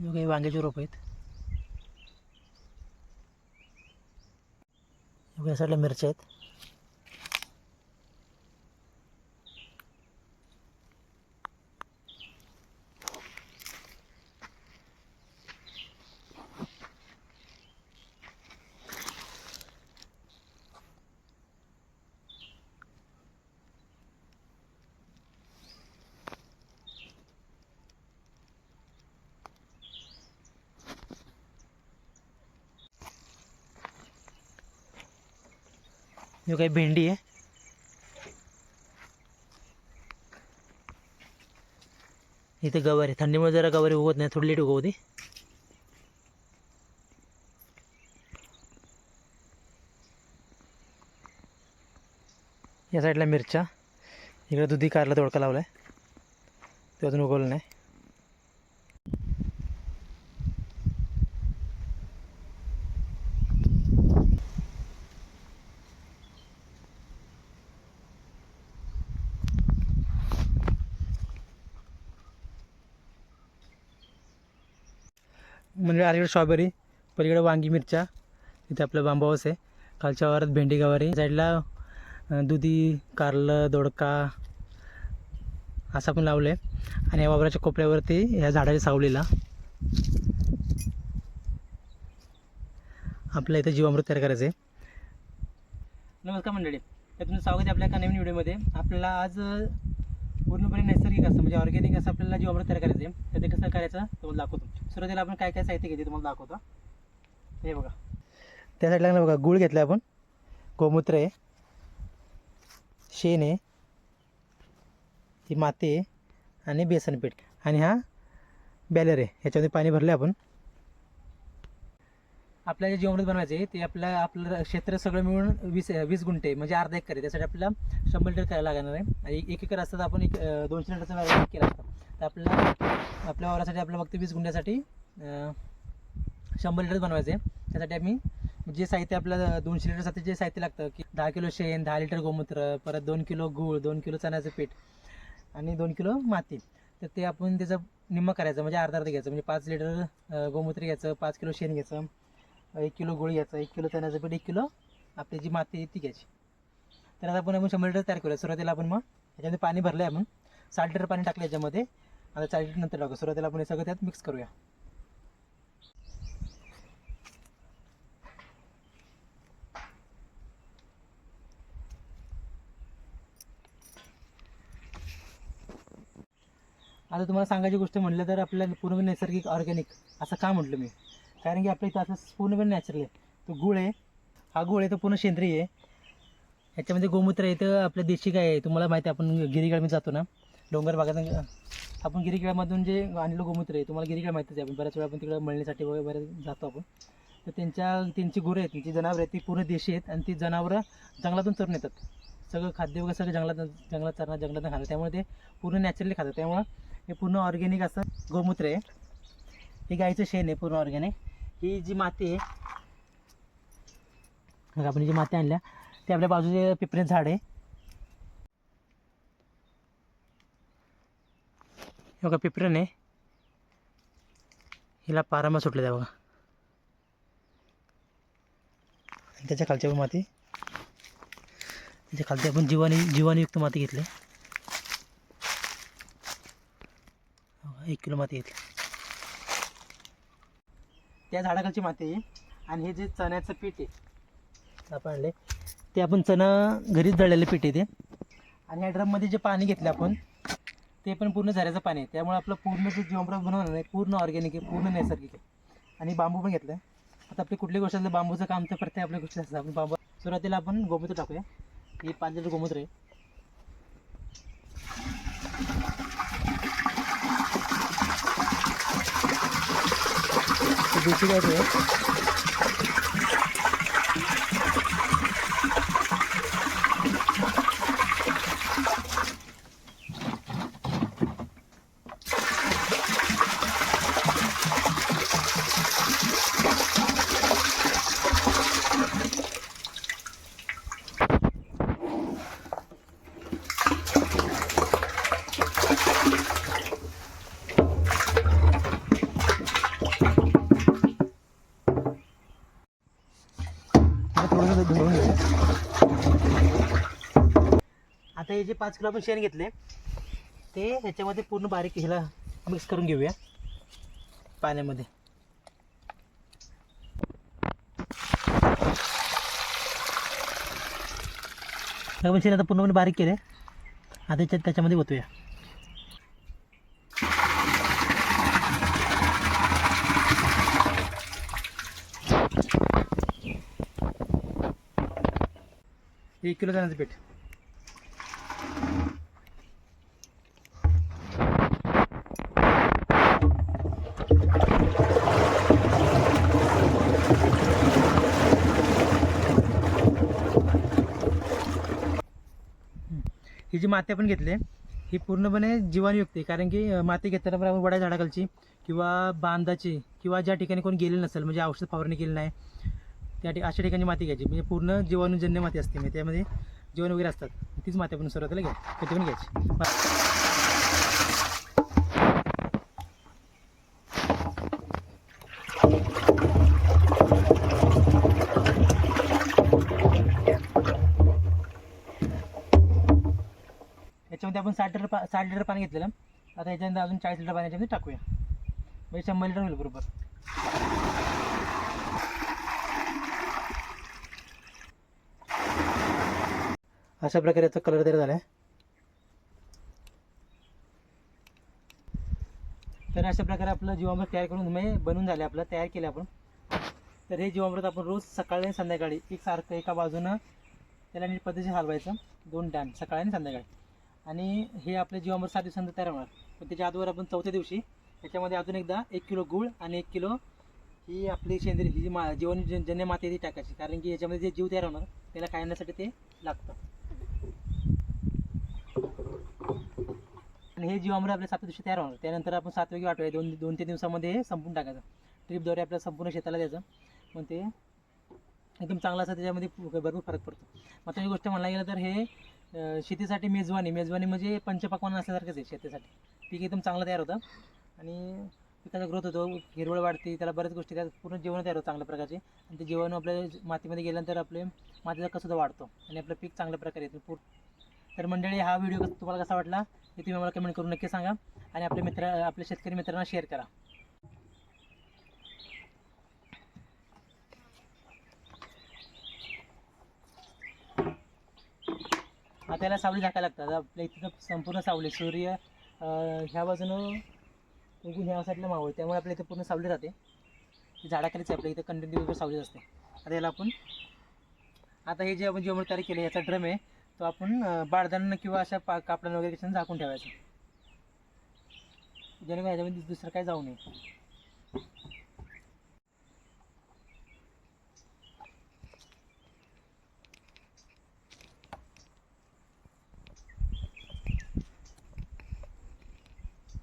जो काही वांग्याचे रोप आहेत. या साईडला मिरच्या आहेत. जो काही भेंडी आहे. इथे गवारी थंडीमुळे जरा गवारी उगवत नाही. थोडी लेट उगवते. या साईडला मिरच्या. इकडे दुधी कारला तोडका लावला आहे ते अजून उगवलं नाही. म्हणजे अलीकडे स्ट्रॉबेरी पलीकडे वांगी मिरच्या इथे आपलं बांबावस आहे. खालच्या वारात भेंडी गवारी. साईडला दुधी कारलं दोडका असं पण लावलं आहे आणि या वावराच्या कोपऱ्यावरती ह्या झाडाच्या सावलीला आपल्या इथं जीवामृत तयार करायचं आहे नमस्कार मंडळी. तर तुमचं स्वागत आहे आपल्या एका नवीन व्हिडिओमध्ये. आपल्याला आज पूर्णपणे नैसर्गिक असं म्हणजे ऑर्गॅनिक असं आपल्याला जीवामृत तयार करायचं आहे. तर ते कसं करायचं? तुम्हाला दाखवतो. सुरुवातीला आपण काय काय साहित्य घेते तुम्हाला दाखवतो. हे बघा. त्या साईडला बघा गुळ घेतला आपण. गोमूत्र आहे. शेण आहे. ही माती आहे. आणि बेसन पीठ. आणि हा बॅलर आहे. ह्याच्यामध्ये पाणी भरलं आपण. आपल्याला जे जीवामृत बनवायचे ते आपलं आपलं क्षेत्र सगळं मिळून वीस वीस गुंठे म्हणजे अर्धा एकर आहे. त्यासाठी आपल्याला शंभर लिटर करायला लागणार आहे. आणि एक एकर असतात आपण एक दोनशे लिटरचा व्यापार केला असतो. तर आपल्याला आपल्या वावरासाठी आपल्याला फक्त वीस गुंठ्यासाठी शंभर लिटर बनवायचे. त्यासाठी आम्ही जे साहित्य आपल्याला दोनशे लिटरसाठी जे साहित्य लागतं की दहा किलो शेण दहा लिटर गोमूत्र परत दोन किलो गूळ दोन किलो चण्याचं पीठ आणि दोन किलो माती. तर ते आपण त्याचं निम्मं करायचं म्हणजे अर्धा अर्धा घ्यायचं. म्हणजे पाच लिटर गोमूत्र घ्यायचं पाच किलो शेण घ्यायचं. एक किलो गोळी घ्यायचा एक किलो चण्याचं पीठ एक किलो आपली जी माती आहे ती घ्यायची. तर आता आपण आपण शंभर लिटर तयार करूया. सुरुवातीला आपण मग याच्यामध्ये पाणी भरलं आहे आपण. साठ लिटर पाणी टाकलं याच्यामध्ये. आता चाळीस लिटर नंतर टाकू सुरुवातीला आपण हे सगळं त्यात मिक्स करूया. आता तुम्हाला सांगायची गोष्ट म्हटलं तर आपल्याला पूर्ण नैसर्गिक ऑर्गॅनिक असं का म्हटलं मी? कारण की आपल्या इथं असं पूर्णपणे नॅचरल आहे. तो गुळ आहे. हा गुळ आहे तो पूर्ण सेंद्रिय आहे. ह्याच्यामध्ये गोमूत्र आहे तर आपल्या देशी गाय आहे. तुम्हाला माहिती आहे आपण गिरीगडमध्ये जातो ना. डोंगर भागात आपण गिरीगाळमधून जे आणलं गोमूत्र आहे तुम्हाला गिरीगड माहितीच आहे आपण बऱ्याच वेळा आपण तिकडे मळण्यासाठी वगैरे बऱ्याच जातो आपण. तर त्यांच्या त्यांची गुरं आहेत त्यांची जनावरं आहेत ती पूर्ण देशी आहेत आणि ती जनावरं जंगलातून चरून येतात. सगळं खाद्य वगैरे सगळं जंगलात जंगलात चरणार जंगलात खाणार त्यामुळे ते पूर्ण नॅचरली खातात. त्यामुळं हे पूर्ण ऑर्गॅनिक असं गोमूत्र आहे. हे गाईचं शेण आहे पूर्ण ऑर्गॅनिक ही जी माती आहे आपण जी माती आणल्या ते आपल्या बाजूचे पिपरीचं झाड आहे. हे बघा पिपरन आहे हिला पारामा सुटले त्या बघा. त्याच्या खालच्या पण माती. त्याच्या खालती आपण जीवाणी जीवाणुयुक्त माती घेतली. एक किलो माती घेतली. त्या झाडाखालची माती आहे आणि हे जे चण्याचं पीठ आहे आपण आणले ते आपण चणा घरीच दळलेलं पीठ आहे ते. आणि ह्या ड्रममध्ये जे पाणी घेतलं आपण ते पण पूर्ण झऱ्याचं पाणी आहे. त्यामुळे आपलं पूर्ण जे जीवामृत बनवणार आहे पूर्ण ऑर्गॅनिक आहे पूर्ण नैसर्गिक आहे. आणि बांबू पण घेतलं आहे आता आपली कुठली गोष्ट असलं बांबूचं काम तर प्रत्येक आपल्या गोष्टी असतं आपण बांबू सुरुवातीला आपण गोमूत्र टाकूया. हे पाच लिटर गोमूत्र आहे. ते देशी गायचं आहे हे जे पाच किलो आपण शेण घेतले ते ह्याच्यामध्ये पूर्ण बारीक ह्याला मिक्स करून घेऊया पाण्यामध्ये. आपण शेण आता पूर्णपणे बारीक केले आता त्याच्यात त्याच्यामध्ये ओतूया. एक किलो दाण्याचं पीठ. जी माती आपण घेतली ही पूर्णपणे जीवाणयुक्त आहे. कारण की माती घेताना पण आपण वड्या झाडाखालची किंवा बांधाची किंवा ज्या ठिकाणी कोण गेलेलं नसेल म्हणजे औषध फवारणी केली नाही त्या ठिकाणी अशा ठिकाणी माती घ्यायची. म्हणजे पूर्ण जीवाणूजन्य माती असते. म्हणजे त्यामध्ये जीवन वगैरे असतात. तीच माती आपण सुरुवातीला घ्या. कधी घ्यायची. याच्यामध्ये आपण साठ लिटर पा साठ लिटर पाणी घेतलेलं. आता याच्यानंतर अजून चाळीस लिटर पाणी याच्यामध्ये टाकूया. म्हणजे शंभर लिटर होईल बरोबर. अशा प्रकारे याचा कलर तयार झाला आहे तर अशा प्रकारे आपलं जीवामृत तयार करून म्हणजे बनवून झाले आपलं तयार केलं आपण. तर हे जीवामृत आपण रोज सकाळी आणि संध्याकाळी एक सारखं एका बाजूनं त्याला नीट पद्धतीने हलवायचं. दोन टाइम सकाळी आणि संध्याकाळी. आणि हे आपले जीवामर सात दिवसानंतर तयार होणार. पण त्याच्या आधीवर आपण चौथ्या दिवशी त्याच्यामध्ये अजून एकदा एक किलो गूळ आणि एक किलो ही आपली सेंद्रिय ही जी मा जीवन जन्य माती आहे ती टाकायची. कारण की याच्यामध्ये जे जीव तयार होणार त्याला खाण्यासाठी ते लागतं. आणि हे जीवामृत आपल्या सात दिवशी तयार होणार. त्यानंतर आपण सात वेगळी आठवड्या दोन दोन तीन दिवसामध्ये हे संपून टाकायचं. ट्रीपद्वारे आपल्या संपूर्ण शेताला द्यायचं. मग ते एकदम चांगलं असं त्याच्यामध्ये भरपूर फरक पडतो. मग ही गोष्ट म्हणायला गेलं तर हे अं, शेतीसाठी मेजवानी. मेजवानी म्हणजे पंचपक्वान असल्यासारखंच आहे शेतीसाठी. पीक एकदम चांगलं तयार होतं. आणि पिकाचा ग्रोथ होतो हिरवळ वाढते त्याला बऱ्याच गोष्टी त्यात पूर्ण जेवण तयार होतं चांगल्या प्रकारचे. आणि ते जेवण आपल्या मातीमध्ये गेल्यानंतर आपले मातीचा कसुद्धा वाढतो आणि आपलं पीक चांगल्या प्रकारे येतं. पूर तर मंडळी हा व्हिडिओ तुम्हाला कसा वाटला हे तुम्ही मला कमेंट करून नक्की सांगा. आणि आपल्या मित्र आपल्या शेतकरी मित्रांना शेअर करा. आता याला सावली झाकायला लागतात. आपल्या इथं संपूर्ण सावली सूर्य ह्या बाजूनं उगून ह्या साईडला मावळ त्यामुळे आपल्या इथे पूर्ण सावली राहते. झाडाखालीच आहे आपल्या इथं कंटिन्यू सावली असते. आता याला आपण आता हे जे आपण जेवण तयार केलं याचा ड्रम आहे तो आपण अं, किंवा अशा पा कापडानं वगैरे झाकून ठेवायचं. जेणेकरून ह्याच्यामध्ये दुसरं काय जाऊ नये.